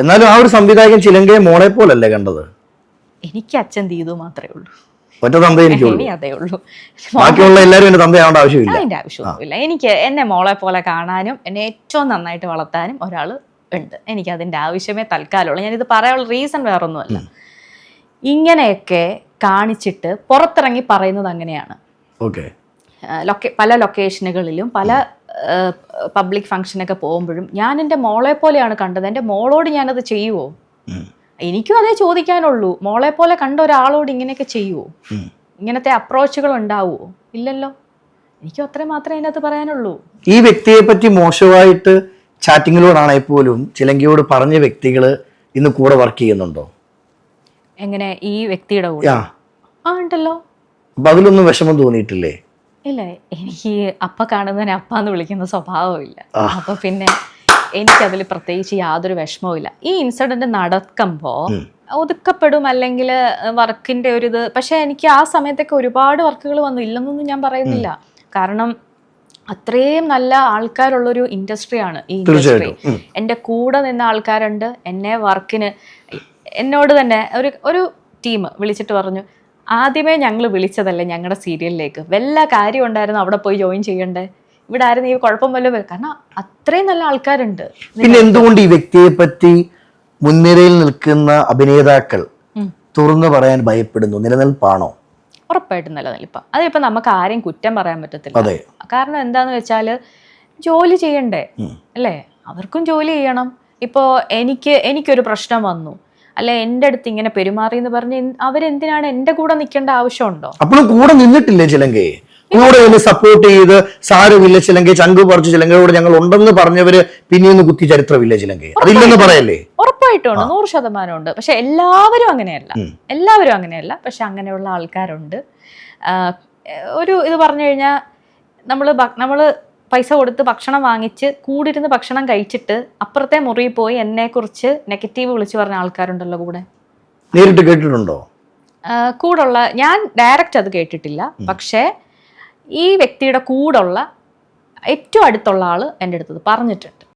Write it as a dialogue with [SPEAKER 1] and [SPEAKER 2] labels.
[SPEAKER 1] എന്നാലും ആ ഒരു സംവിധായകൻ ചിലങ്കയെ മോളെ പോലല്ലേ കണ്ടത്?
[SPEAKER 2] എനിക്ക് അച്ഛൻ ദീതു മാത്രമേ ഉള്ളൂ.
[SPEAKER 1] ഒറ്റ എനിക്കുള്ളൂ.
[SPEAKER 2] അതേ ഉള്ളൂ.
[SPEAKER 1] ബാക്കിയുള്ള എല്ലാവരും എന്റെ ആവശ്യമില്ല.
[SPEAKER 2] അതിന്റെ ആവശ്യമൊന്നുമില്ല. എനിക്ക് എന്നെ മോളെ പോലെ കാണാനും എന്നെ ഏറ്റവും നന്നായിട്ട് വളർത്താനും ഒരാൾ ഉണ്ട്. എനിക്ക് അതിന്റെ ആവശ്യമേ തൽക്കാലമുള്ളൂ ഞാനിത് പറയാനുള്ള റീസൺ വേറൊന്നുമല്ല. ഇങ്ങനെയൊക്കെ കാണിച്ചിട്ട് പുറത്തിറങ്ങി പറയുന്നത് അങ്ങനെയാണ്.
[SPEAKER 1] ഓക്കെ.
[SPEAKER 2] പല ലൊക്കേഷനുകളിലും പല പബ്ലിക് ഫംഗ്ഷനൊക്കെ പോകുമ്പോഴും ഞാൻ എന്റെ മോളെ പോലെയാണ് കണ്ടത്. എന്റെ മോളോട് ഞാനത് ചെയ്യുമോ എനിക്കും അതേ ചോദിക്കാനുള്ളൂ. മോളെ പോലെ കണ്ട ഒരാളോട് ഇങ്ങനെയൊക്കെ ചെയ്യുമോ ഇങ്ങനത്തെ അപ്രോച്ചുകൾ ഉണ്ടാവുമോ ഇല്ലല്ലോ. എനിക്ക് അത്രേ മാത്രമേ അതിനകത്ത് പറയാനുള്ളൂ.
[SPEAKER 1] ഈ വ്യക്തിയെ പറ്റി മോശമായിട്ട് ചാറ്റിങ്ങിലൂടാണെങ്കിൽ പോലും ചിലങ്കിയോട് പറഞ്ഞ വ്യക്തികൾ ഇന്ന് കൂടെ വർക്ക് ചെയ്യുന്നുണ്ടോ?
[SPEAKER 2] എങ്ങനെ? ഈ വ്യക്തിയുടെ കൂടെ? ആ ഉണ്ടല്ലോ.
[SPEAKER 1] അപ്പൊ അതിലൊന്നും വിഷമം തോന്നിയിട്ടില്ലേ?
[SPEAKER 2] ഇല്ല എനിക്ക് അപ്പ കാണുന്നതിന് അപ്പ എന്ന് വിളിക്കുന്ന സ്വഭാവമില്ല. അപ്പൊ പിന്നെ എനിക്കതിൽ പ്രത്യേകിച്ച് യാതൊരു വിഷമവും ഇല്ല ഈ ഇൻസിഡന്റ് നടക്കുമ്പോ ഒതുക്കപ്പെടും അല്ലെങ്കിൽ വർക്കിന്റെ ഒരു ഇത് പക്ഷെ എനിക്ക് ആ സമയത്തൊക്കെ ഒരുപാട് വർക്കുകൾ വന്നു. ഇല്ലെന്നൊന്നും ഞാൻ പറയുന്നില്ല. കാരണം അത്രയും നല്ല ആൾക്കാരുള്ളൊരു ഇൻഡസ്ട്രിയാണ് ഈ ഇൻഡസ്ട്രി.
[SPEAKER 1] എന്റെ
[SPEAKER 2] എന്റെ കൂടെ നിന്ന ആൾക്കാരുണ്ട്. എന്നെ വർക്കിന് എന്നോട് തന്നെ ഒരു ഒരു ടീം വിളിച്ചിട്ട് പറഞ്ഞു ആദ്യമേ ഞങ്ങൾ വിളിച്ചതല്ലേ ഞങ്ങളുടെ സീരിയലിലേക്ക്. വല്ല കാര്യം ഉണ്ടായിരുന്നു അവിടെ പോയി ജോയിൻ ചെയ്യണ്ടേ? ഇവിടെ ആരും ഈ കുഴപ്പം വല്ലതും വരും കാരണം അത്രയും നല്ല ആൾക്കാരുണ്ട്.
[SPEAKER 1] പിന്നെ എന്തുകൊണ്ട് ഈ വ്യക്തിയെ പറ്റി മുൻനിരയിൽ നിൽക്കുന്ന അഭിനേതാക്കൾ തുറന്നു പറയാൻ ഭയപ്പെടുന്നു? നിലനിൽപ്പാണോ?
[SPEAKER 2] ഉറപ്പായിട്ടും നിലനിൽപ്പ. അതിപ്പോ നമുക്ക് ആരെയും കുറ്റം പറയാൻ പറ്റത്തില്ല. കാരണം എന്താന്ന് വെച്ചാൽ ജോലി ചെയ്യണ്ടേ? അല്ലേ? അവർക്കും ജോലി ചെയ്യണം. ഇപ്പോൾ എനിക്ക് എനിക്കൊരു പ്രശ്നം വന്നു. അല്ലെ എന്റെ അടുത്ത് ഇങ്ങനെ പെരുമാറി എന്ന് പറഞ്ഞ് അവരെന്തിനാണ് എന്റെ കൂടെ നിൽക്കേണ്ട ആവശ്യമുണ്ടോ?
[SPEAKER 1] അപ്പോഴും കൂടെ നിന്നിട്ടില്ലേ ചിലങ്കേ? കൂടെ നിന്ന് സപ്പോർട്ട് ചെയ്ത് സാരമില്ല ചിലങ്കേ ചങ്ക് പറിച്ച് ചിലങ്കയോട് ഞങ്ങൾ ഉണ്ടെന്ന് പറഞ്ഞവര് പിന്നെയൊന്ന് കുത്തി ചരിത്രമില്ല ചിലങ്കേ? അതില്ലെന്ന് പറയല്ലേ?
[SPEAKER 2] ഉറപ്പായിട്ടുണ്ട് നൂറ് ശതമാനം ഉണ്ട്. പക്ഷെ എല്ലാവരും അങ്ങനെയല്ല. എല്ലാവരും അങ്ങനെയല്ല. പക്ഷെ അങ്ങനെയുള്ള ആൾക്കാരുണ്ട്. ഒരു ഇത് പറഞ്ഞു കഴിഞ്ഞാൽ നമ്മൾ നമ്മൾ പൈസ കൊടുത്ത് ഭക്ഷണം വാങ്ങിച്ച് കൂടിരുന്ന് ഭക്ഷണം കഴിച്ചിട്ട് അപ്പുറത്തെ മുറിയിൽ പോയി എന്നെക്കുറിച്ച് നെഗറ്റീവ് വിളിച്ചു പറഞ്ഞ ആൾക്കാരുണ്ടല്ലോ കൂടെ.
[SPEAKER 1] നേരിട്ട് കേട്ടിട്ടുണ്ടോ?
[SPEAKER 2] കൂടുള്ള ഞാൻ ഡയറക്റ്റ് അത് കേട്ടിട്ടില്ല. പക്ഷേ ഈ വ്യക്തിയുടെ കൂടുള്ള ഏറ്റവും അടുത്തുള്ള ആൾ എന്റെ അടുത്തത് പറഞ്ഞിട്ടുണ്ട്.